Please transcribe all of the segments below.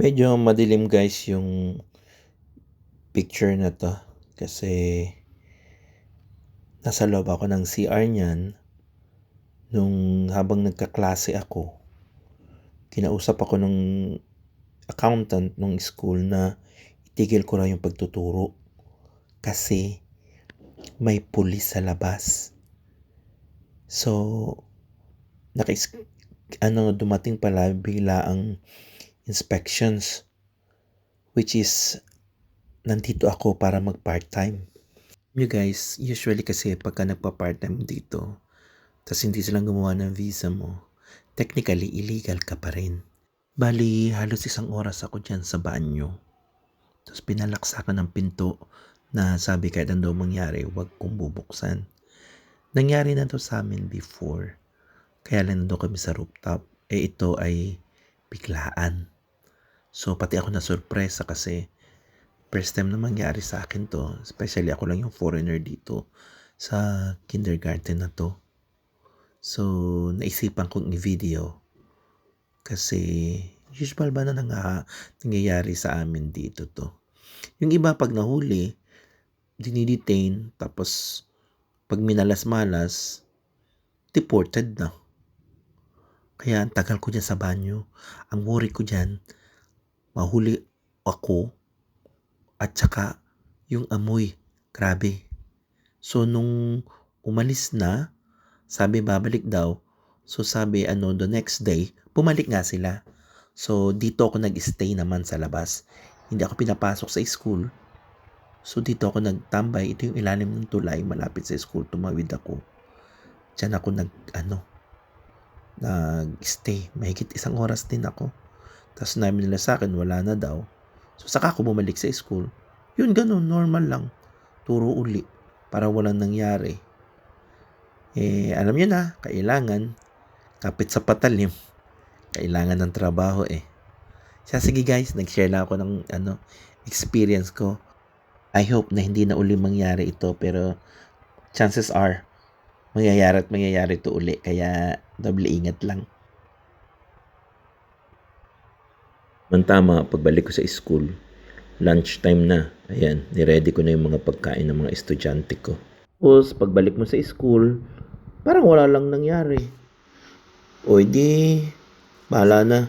Medyo madilim guys yung picture na to kasi nasa loob ako ng CR niyan nung habang nagkaklase ako. Kinausap ako ng accountant nung school na itigil ko na yung pagtuturo kasi may pulis sa labas. So, nakis ano dumating pala bigla ang inspections which is nandito ako para mag part-time. You guys, usually kasi pagka nagpa-part-time dito, tapos hindi silang gumawa ng visa mo, technically illegal ka pa rin. Bali, halos isang oras ako dyan sa banyo. Tapos pinalaksakan ng pinto na sabi kahit ano mangyari, huwag kong bubuksan. Nangyari na to sa amin before. Kaya lang nandun kami sa rooftop. Eh ito ay biglaan. So pati ako na sorpresa kasi first time na mangyari sa akin to. Especially ako lang yung foreigner dito sa kindergarten na to. So naisipan kong i-video kasi usual ba na nang nangyayari sa amin dito to. Yung iba pag nahuli, dinidetain tapos pag minalas-malas, deported na. Kaya ang tagal ko dyan sa banyo. Ang worry ko dyan, mahuli ako at saka yung amoy. Grabe. So nung umalis na, sabi babalik daw. So sabi ano, the next day, bumalik nga sila. So dito ako nag-stay naman sa labas. Hindi ako pinapasok sa school. So dito ako nagtambay. Ito yung ilalim ng tulay malapit sa school. Tumawid ako. Diyan ako nag ano, nag-stay. Mahigit isang oras din ako. Tapos namin nila sa akin, wala na daw. So saka ako bumalik sa school. Yun ganun, normal lang. Turo uli para walang nangyari. Eh, alam niyo na, kailangan kapit sa patalim. Kailangan ng trabaho eh. Siya, sige guys, nag-share lang ako ng ano, experience ko. I hope na hindi na uli mangyari ito pero chances are mangyayari at mangyayari ito uli kaya doble ingat lang. Man tama, pagbalik ko sa school, lunchtime na. Ayan, niready ko na yung mga pagkain ng mga estudyante ko. Tapos, pagbalik mo sa school, parang wala lang nangyari. O di, bahala na.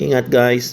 Ingat guys.